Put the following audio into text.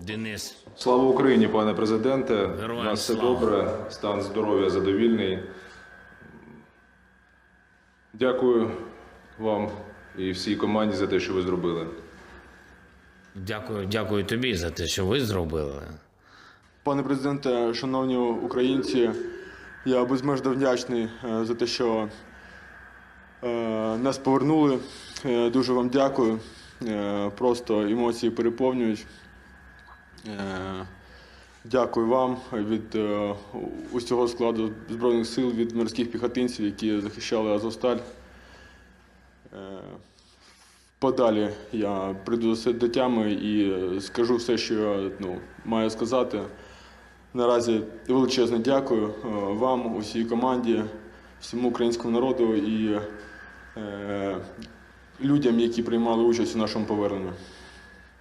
Денис, Слава Україні, пане президенте. У нас все слава. добре, стан здоров'я задовільний. Дякую вам і всій команді за те, що ви зробили. дякую, дякую тобі за те, що ви зробили. Пане президенте, шановні українці, я безмежно вдячний е, за те, що е, нас повернули. Е, Дуже вам дякую. Е, Просто емоції переповнюють. Е, Дякую вам від е, усього складу Збройних сил, від морських піхотинців, які захищали Азовсталь. Подалі я прийду до- тями і скажу все, що я ну, маю сказати. Наразі величезне дякую вам, усій команді, всьому українському народу і людям, які приймали участь у нашому поверненні.